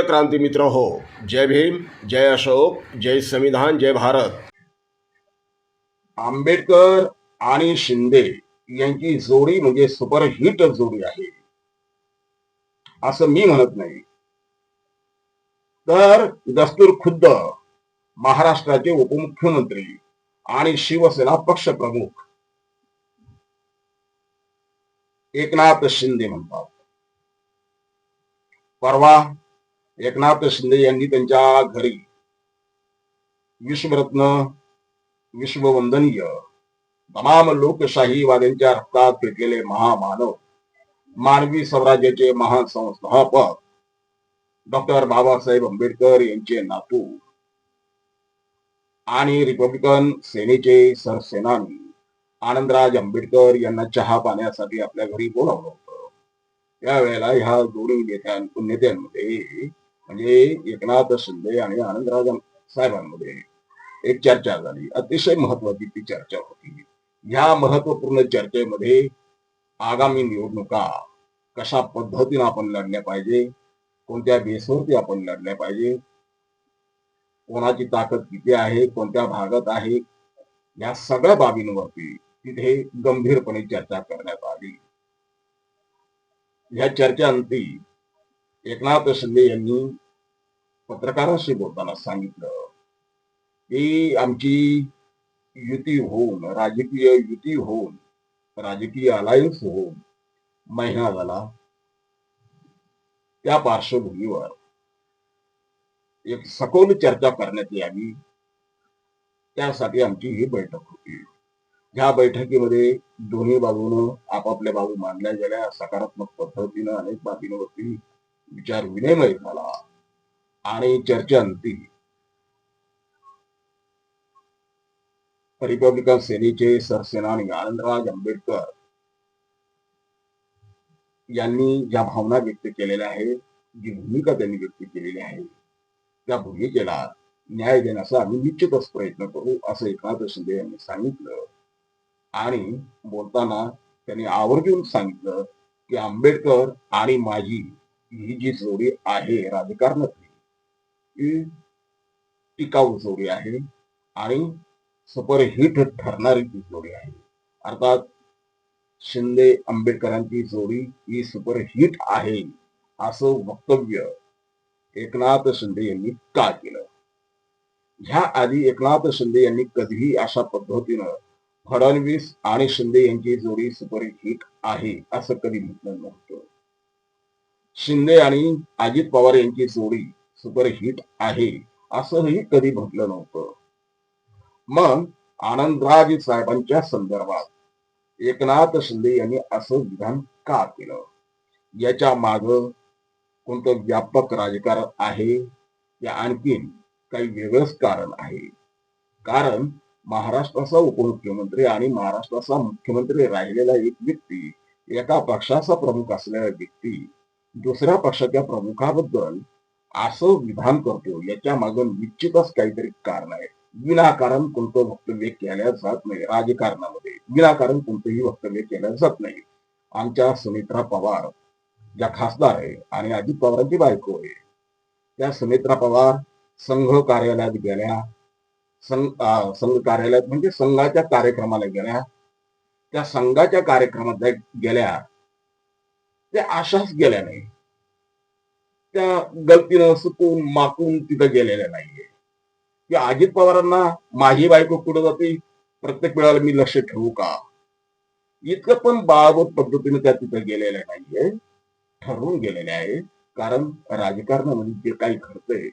प्रिय क्रांती मित्र हो जय भीम जय अशोक जय संविधान जय भारत. आंबेडकर आणि शिंदे यांची जोडी म्हणजे सुपरहिट जोडी आहे. असं मी म्हणत नाही. तर दस्तूर खुद्द महाराष्ट्राचे उपमुख्यमंत्री आणि शिवसेना पक्ष प्रमुख एकनाथ शिंदे म्हणतात. परवा एकनाथ शिंदे यांनी त्यांच्या घरी विश्वरत्न विश्ववंदनीय तमाम लोकशाहीवाद्यांच्या रक्तात पेटलेले महामानव मानवी स्वराज्याचे महान संस्थापक डॉक्टर बाबासाहेब आंबेडकर यांचे नातू आणि रिपब्लिकन सेनेचे सरसेनानी आनंदराज आंबेडकर यांना चहा पाण्यासाठी आपल्या घरी बोलावलं होतं. त्यावेळेला ह्या दोन्ही नेत्यां नेत्यांमध्ये म्हणजे एकनाथ शिंदे आणि आनंदराज साहेबांमध्ये एक चर्चा झाली. अतिशय महत्वाची ती चर्चा होती. ह्या महत्त्वपूर्ण चर्चेमध्ये आगामी निवडणुका कशा पद्धतीने आपण लढल्या पाहिजे कोणत्या बेसवरती आपण लढल्या पाहिजे कोणाची ताकद किती आहे कोणत्या भागात आहे या सगळ्या बाबींवरती तिथे गंभीरपणे चर्चा करण्यात आली. या चर्चेअंती एकनाथ शिंदे यांनी पत्रकारांशी बोलताना सांगितलं की आमची युती होऊन राजकीय युती होऊन राजकीय अलायन्स होऊन महिना झाला त्या पार्श्वभूमीवर एक सखोल चर्चा करण्यात यावी. त्यासाठी आमची ही बैठक होती. ह्या बैठकीमध्ये दोन्ही बाजूनं आपापल्या बाजू मांडल्या गेल्या. सकारात्मक पद्धतीनं अनेक बाबींवरती विचार विनिमय झाला आणि चर्चा अंती रिपब्लिकन सेनेचे सरसेनानी आनंदराज आंबेडकर यांनी ज्या भावना व्यक्त केलेल्या आहेत जी भूमिका त्यांनी व्यक्त केलेली आहे त्या भूमिकेला न्याय देण्याचा आम्ही निश्चितच प्रयत्न करू असं एकनाथ शिंदे यांनी सांगितलं. आणि बोलताना त्यांनी आवर्जून सांगितलं की आंबेडकर आणि माझी ही जी जोडी आहे राजकारणातली ही टिकाऊ जोडी आहे आणि सुपरहिट ठरणारी ती जोडी आहे. अर्थात शिंदे आंबेडकरांची जोडी ही सुपरहिट आहे असं वक्तव्य एकनाथ शिंदे यांनी का केलं? ह्या आधी एकनाथ शिंदे यांनी कधीही अशा पद्धतीनं फडणवीस आणि शिंदे यांची जोडी सुपरहिट आहे असं कधी म्हटलं नव्हतं. शिंदे आणि अजित पवार यांची जोडी सुपरहिट आहे असंही कधी म्हटलं नव्हतं. मग आनंदराज साहेबांच्या संदर्भात एकनाथ शिंदे यांनी असं विधान का केलं? याच्या माग कोणतं व्यापक राजकारण आहे? या आणखीन काही वेगळंच कारण आहे. कारण महाराष्ट्राचा उपमुख्यमंत्री आणि महाराष्ट्राचा मुख्यमंत्री राहिलेला एक व्यक्ती एका पक्षाचा प्रमुख असलेला व्यक्ती दुसऱ्या पक्षाच्या प्रमुखाबद्दल असं विधान करतो याच्या मागे निश्चितच काहीतरी कारण आहे. विनाकारण कोणतं वक्तव्य केल्या जात नाही राजकारणामध्ये. विनाकारण कोणतंही वक्तव्य केलं जात नाही. आमच्या सुमित्रा पवार ज्या खासदार आहे आणि अजित पवारांची बायको आहे त्या सुमित्रा पवार संघ कार्यालयात गेल्या संघ अं, संघ कार्यालयात म्हणजे संघाच्या कार्यक्रमाला गेल्या. त्या संघाच्या कार्यक्रमात गेल्या त्या अशाच गेल्या नाही. त्या गलतीनं सुकून माकून तिथं गेलेल्या नाहीये. की अजित पवारांना माझी बायको कुठं जाते प्रत्येक वेळेला मी लक्ष ठेवू का? इतकं पण बाबत पद्धतीने त्या तिथं गेलेल्या नाहीये. ठरवून गेलेल्या आहे. कारण राजकारणामध्ये जे काही घडतंय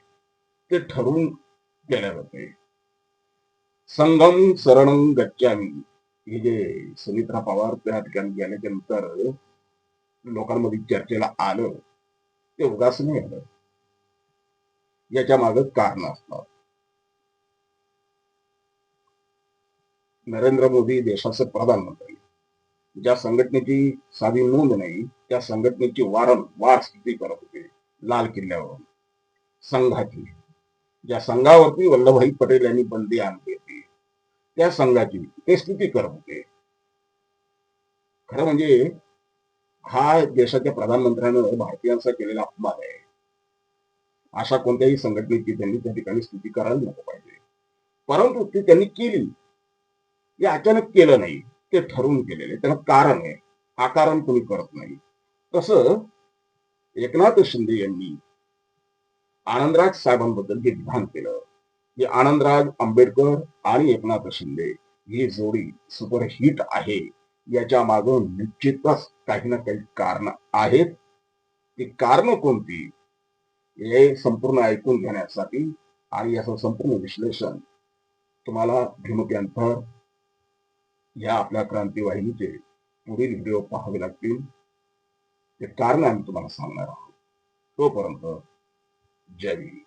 ते ठरवून केल्या जाते संगम शरणं गच्चामी हे जे सुमित्रा पवार त्या ठिकाणी गेल्याच्यानंतर लोकांमध्ये चर्चेला आलं ते उगाच नाही आलं याच्या मागे कारण असतात नरेंद्र मोदी देशाचे प्रधानमंत्री. ज्या संघटनेची साधी नोंद नाही त्या संघटनेची वारंवार स्थिती करत होते लाल किल्ल्यावरून. संघाची. ज्या संघावरती वल्लभभाई पटेल यांनी बंदी आणली होती त्या संघाची ते स्थिती करत होते. खरं म्हणजे हा देशाच्या प्रधानमंत्र्यानं भारतीयांचा केलेला अपमान आहे. अशा कोणत्याही संघटनेची त्यांनी त्या ठिकाणी स्तुती करायला नको पाहिजे. परंतु ती त्यांनी केली. हे अचानक केलं नाही. ते ठरवून केलेले. त्याला कारण आहे. आकारण कोणी करत नाही. तसं एकनाथ शिंदे यांनी आनंदराज साहेबांबद्दल जे विधान केलं की आनंदराज आंबेडकर आणि एकनाथ शिंदे ही जोडी सुपरहिट आहे. याच्या मागून निश्चितच काही ना काही कारण आहेत. ती कारण कोणती? हे संपूर्ण ऐकून घेण्यासाठी आणि याचं संपूर्ण विश्लेषण तुम्हाला भीमप्यांथर या आपल्या क्रांती वाहिनीचे पुढील व्हिडिओ पाहावे लागतील. ते कारण आम्ही तुम्हाला सांगणार आहोत. तोपर्यंत जय भीम.